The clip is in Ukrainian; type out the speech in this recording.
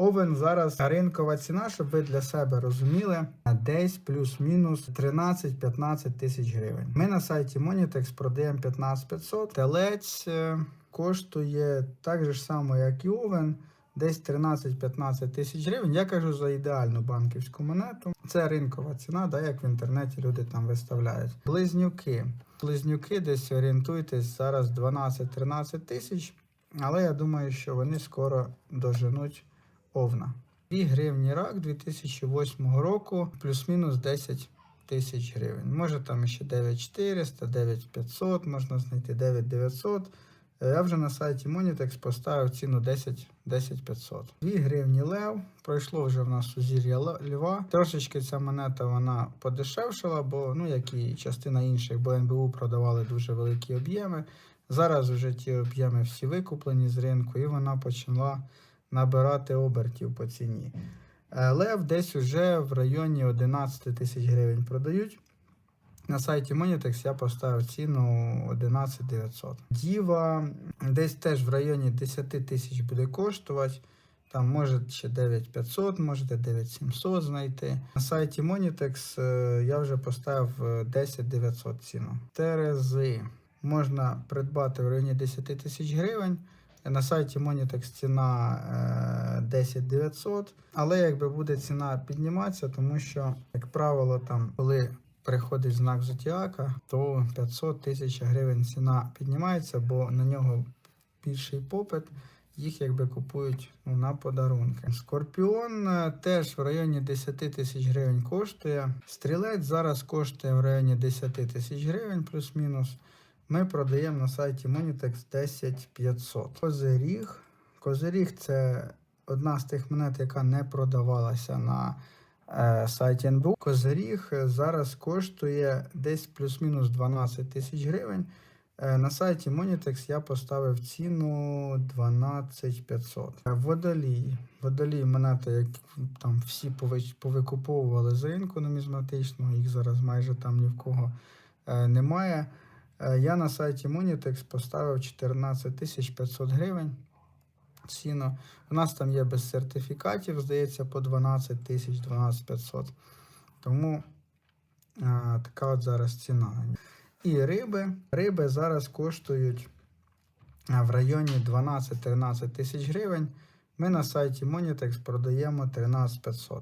Овен зараз ринкова ціна, щоб ви для себе розуміли, десь плюс-мінус 13-15 тисяч гривень. Ми на сайті Monitex продаємо 15500. Телець е, коштує так же само, як і овен. Десь 13-15 тисяч гривень. Я кажу за ідеальну банківську монету. Це ринкова ціна, да, як в інтернеті люди там виставляють. Близнюки. Близнюки десь орієнтуйтесь зараз 12-13 тисяч. Але я думаю, що вони скоро доженуть овна. 2 гривні рак 2008 року, плюс-мінус 10 тисяч гривень. Може там ще 9400, 9500, можна знайти 9900. Е, Я вже на сайті Monitex поставив ціну 10 10500. 2 гривні лев. Пройшло вже в нас сузір'я Л- льва. Трошечки ця монета вона подешевшала, бо ну як і частина інших, бо НБУ продавали дуже великі об'єми. Зараз вже ті об'єми всі викуплені з ринку, і вона почала набирати обертів по ціні. Е, Лев десь уже в районі 11 тисяч гривень продають. На сайті Monitex я поставив ціну 11 900. Діва десь теж в районі 10 тисяч буде коштувати. Там може ще 9500, можете 9700 знайти. На сайті Monitex е, я вже поставив е, 10 900 ціну. Терези можна придбати в районі 10 тисяч гривень. На сайті Monitex ціна е, 10 900, але якби буде ціна підніматися, тому що, як правило, там, коли приходить знак Зодіака, то 500 тисяч гривень ціна піднімається, бо на нього більший попит, їх якби купують ну, на подарунки. Скорпіон е, теж в районі 10 тисяч гривень коштує. Стрілець зараз коштує в районі 10 тисяч гривень, плюс-мінус. Ми продаємо на сайті Monitex 10500. Козиріг. Козиріг це одна з тих монет, яка не продавалася на е, сайті НБУ. Козиріг зараз коштує десь плюс-мінус 12 тисяч гривень. Е, На сайті Monitex я поставив ціну 12500. Е, Водолій. Водолій монета, як там всі повикуповували з ринку нумізматичного, їх зараз майже там ні в кого е, немає. Е, Я на сайті Monitex поставив 14 500 гривень. Ціну. У нас там є без сертифікатів, здається, по 12 тисяч 12 500. Тому а, така от зараз ціна. І риби. Риби зараз коштують в районі 12-13 тисяч гривень. Ми на сайті Monitex продаємо 13 500.